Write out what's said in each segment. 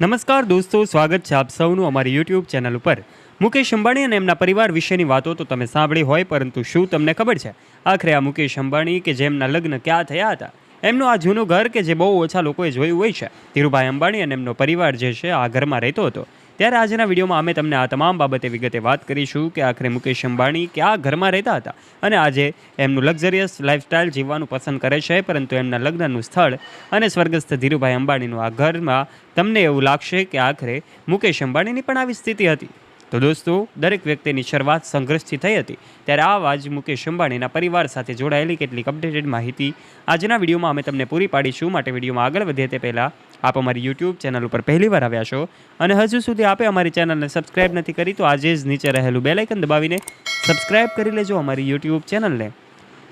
નમસ્કાર દોસ્તો, સ્વાગત છે આપ સૌનું અમારી યુટ્યુબ ચેનલ ઉપર. મુકેશ અંબાણી અને એમના પરિવાર વિશેની વાતો તો તમે સાંભળી હોય, પરંતુ શું તમને ખબર છે? આખરે આ મુકેશ અંબાણી કે જેમના લગ્ન ક્યાં થયા હતા? એમનું આ જૂનું ઘર કે જે બહુ ઓછા લોકોએ જોયું હોય છે? ધીરુભાઈ અંબાણી અને એમનો પરિવાર જે છે, આ ઘરમાં રહેતો હતો. ત્યારે આજના વિડીયોમાં અમે તમને આ તમામ બાબતે વિગતે વાત કરીશું કે આખરે મુકેશ અંબાણી ક્યાં ઘરમાં રહેતા હતા અને આજે એમનું લક્ઝરિયસ લાઇફસ્ટાઇલ જીવવાનું પસંદ કરે છે, પરંતુ એમના લગ્નનું સ્થળ અને સ્વર્ગસ્થ ધીરુભાઈ અંબાણીનું આ ઘરમાં તમને એવું લાગશે કે આખરે મુકેશ અંબાણીની પણ આવી સ્થિતિ હતી. તો દોસ્તો, દરેક વ્યક્તિની શરૂઆત સંઘર્ષથી થઈ હતી. ત્યારે આ વાજ મુકેશ અંબાણીના પરિવાર સાથે જોડાયેલી કેટલીક અપડેટેડ માહિતી. આજના વિડીયોમાં અમે તમને પૂરી પાડીશું. માટે વિડીયોમાં આગળ વધે તે પહેલાં આપ અમારી યુટ્યુબ ચેનલ ઉપર પહેલી વાર આવ્યા છો અને હજુ સુધી આપે અમારી ચેનલને સબસ્ક્રાઇબ નથી કરી, તો આજે જ નીચે રહેલું બેલાઇકન દબાવીને સબસ્ક્રાઇબ કરી લેજો અમારી યુટ્યુબ ચેનલને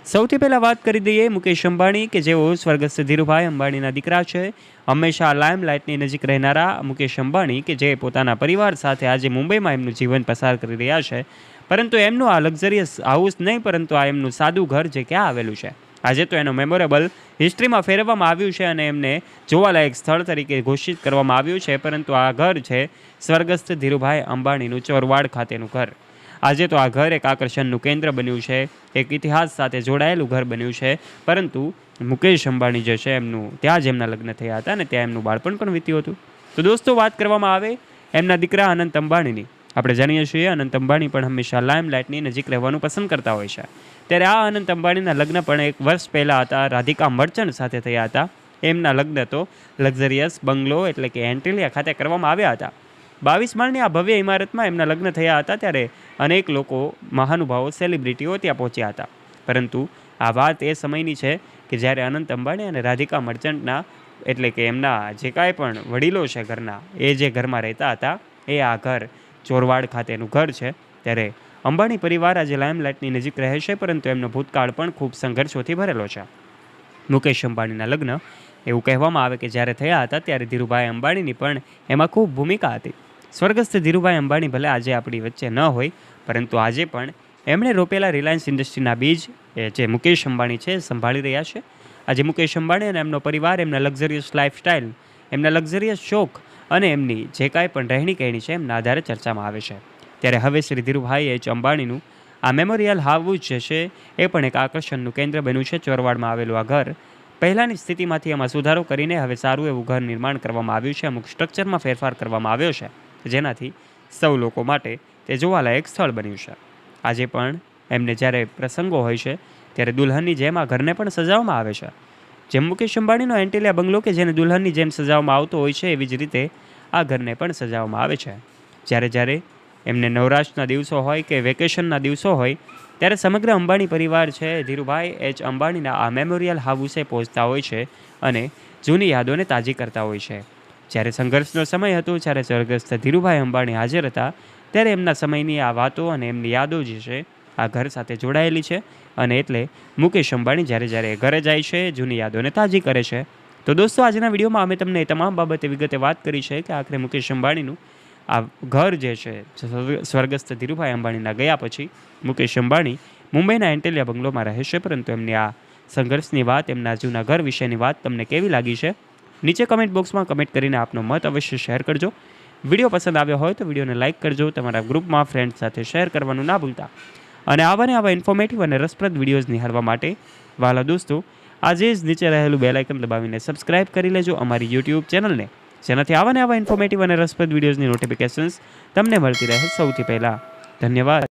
સૌથી પહેલાં વાત કરી દઈએ મુકેશ અંબાણી, કે જેઓ સ્વર્ગસ્થ ધીરુભાઈ અંબાણીના દીકરા છે. હંમેશા લાઇમ લાઇટની નજીક રહેનારા મુકેશ અંબાણી, કે જે પોતાના પરિવાર સાથે આજે મુંબઈમાં એમનું જીવન પસાર કરી રહ્યા છે. પરંતુ એમનું આ લક્ઝરિયસ હાઉસ નહીં, પરંતુ આ એમનું સાદું ઘર જે ક્યાં આવેલું છે? આજે તો એનો મેમોરેબલ હિસ્ટ્રીમાં ફેરવવામાં આવ્યું છે અને એમને જોવાલાયક સ્થળ તરીકે ઘોષિત કરવામાં આવ્યું છે. પરંતુ આ ઘર છે સ્વર્ગસ્થ ધીરુભાઈ અંબાણીનું ચોરવાડ ખાતેનું ઘર. આજે તો આ ઘર એક આકર્ષણનું કેન્દ્ર બન્યું છે, એક ઇતિહાસ સાથે જોડાયેલું ઘર બન્યું છે, પરંતુ મુકેશ અંબાણી જે છે એમનું, ત્યાં જ એમના લગ્ન થયા હતા અને ત્યાં એમનું બાળપણ પણ વીત્યું હતું. તો દોસ્તો, વાત કરવામાં આવે એમના દીકરા અનંત અંબાણીની. આપણે જાણીએ છીએ અનંત અંબાણી પણ હંમેશા લાઇમ લાઇટની નજીક રહેવાનું પસંદ કરતા હોય છે. ત્યારે આ અનંત અંબાણીના લગ્ન પણ એક વર્ષ પહેલાં હતા, રાધિકા મર્ચન્ટ સાથે થયા હતા. એમના લગ્ન તો લક્ઝરિયસ બંગલો એટલે કે એન્ટિલિયા ખાતે કરવામાં આવ્યા હતા. બાવીસ માળની આ ભવ્ય ઇમારતમાં એમના લગ્ન થયા હતા ત્યારે અનેક લોકો, મહાનુભાવો સેલિબ્રિટીઓ ત્યાં પહોંચ્યા હતા. પરંતુ આ વાત એ સમયની છે કે જ્યારે અનંત અંબાણી અને રાધિકા મર્ચન્ટના, એટલે કે એમના જે કાંઈ પણ વડીલો છે ઘરના, એ જે ઘરમાં રહેતા હતા, એ આ ઘર ચોરવાડ ખાતેનું ઘર છે. ત્યારે અંબાણી પરિવાર આજે લાઇમલાઇટની નજીક રહે છે, પરંતુ એમનો ભૂતકાળ પણ ખૂબ સંઘર્ષોથી ભરેલો છે. મુકેશ અંબાણીના લગ્ન એવું કહેવામાં આવે કે જ્યારે થયા હતા ત્યારે ધીરુભાઈ અંબાણીની પણ એમાં ખૂબ ભૂમિકા હતી. સ્વર્ગસ્થ ધીરુભાઈ અંબાણી ભલે આજે આપણી વચ્ચે ન હોય, પરંતુ આજે પણ એમણે રોપેલા રિલાયન્સ ઇન્ડસ્ટ્રીના બીજ, એ જે મુકેશ અંબાણી છે, સંભાળી રહ્યા છે. આજે મુકેશ અંબાણી અને એમનો પરિવાર, એમના લક્ઝરિયસ લાઇફસ્ટાઇલ એમના લક્ઝરિયસ શોખ અને એમની જે કાંઈ પણ રહેણી કહેણી છે, એમના આધારે ચર્ચામાં આવે છે. ત્યારે હવે શ્રી ધીરુભાઈ એચ અંબાણીનું આ મેમોરિયલ હાઉસ જે છે એ પણ એક આકર્ષણનું કેન્દ્ર બન્યું છે ચોરવાડમાં આવેલું આ ઘર. પહેલાંની સ્થિતિમાંથી એમાં સુધારો કરીને હવે સારું એવું ઘર નિર્માણ કરવામાં આવ્યું છે, અમુક સ્ટ્રક્ચરમાં ફેરફાર કરવામાં આવ્યો છે. જેનાથી સૌ લોકો માટે તે જોવાલાયક સ્થળ બન્યું છે. આજે પણ એમને જ્યારે પ્રસંગો હોય છે, ત્યારે દુલ્હનની જેમ આ ઘરને પણ સજાવવામાં આવે છે. જેમ મુકેશ અંબાણીનો એન્ટેલિયા બંગલો કે જેને દુલ્હનની જેમ સજાવવામાં આવતો હોય છે, એવી જ રીતે આ ઘરને પણ સજાવવામાં આવે છે. જ્યારે જ્યારે એમને નવરાશના દિવસો હોય કે વેકેશનના દિવસો હોય, ત્યારે સમગ્ર અંબાણી પરિવાર છે, ધીરુભાઈ એચ અંબાણીના આ મેમોરિયલ હાઉસે પહોંચતા હોય છે અને જૂની યાદોને તાજી કરતા હોય છે. જ્યારે સંઘર્ષનો સમય હતો, જ્યારે સ્વર્ગસ્થ ધીરુભાઈ અંબાણી હાજર હતા, ત્યારે એમના સમયની આ વાતો અને એમની યાદો જે છે, આ ઘર સાથે જોડાયેલી છે. અને એટલે મુકેશ અંબાણી જ્યારે જ્યારે ઘરે જાય છે, જૂની યાદોને તાજી કરે છે. તો દોસ્તો, આજના વિડીયોમાં અમે તમને તમામ બાબતે વિગતે વાત કરી છે કે આખરે મુકેશ અંબાણીનું આ ઘર જે છે સ્વર્ગ- સ્વર્ગસ્થ ધીરુભાઈ અંબાણીના ગયા પછી મુકેશ અંબાણી મુંબઈના એન્ટેલિયા બંગલોમાં રહે છે. પરંતુ એમની આ સંઘર્ષની વાત, એમના જૂના ઘર વિશેની વાત તમને કેવી લાગી છે? નીચે કમેન્ટ બોક્સમાં કમેન્ટ કરીને આપનો મત અવશ્ય શેર કરજો. વીડિયો પસંદ આવ્યો હોય તો વિડીયોને લાઇક કરજો, તમારા ગ્રુપમાં ફ્રેન્ડ સાથે શેર કરવાનું ના ભૂલતા. અને આવા ને આવા ઇન્ફોર્મેટિવ અને રસપ્રદ વિડીયોઝ નિહાળવા માટે, વાલા દોસ્તો, આજે જ નીચે રહેલું બે આઇકન દબાવીને સબસ્ક્રાઇબ કરી લેજો અમારી યુટ્યુબ ચેનલને જેનાથી આવા ને આવા ઇન્ફોર્મેટિવ અને રસપ્રદ વિડીયોઝની નોટિફિકેશન્સ તમને મળતી રહે સૌથી પહેલાં. ધન્યવાદ.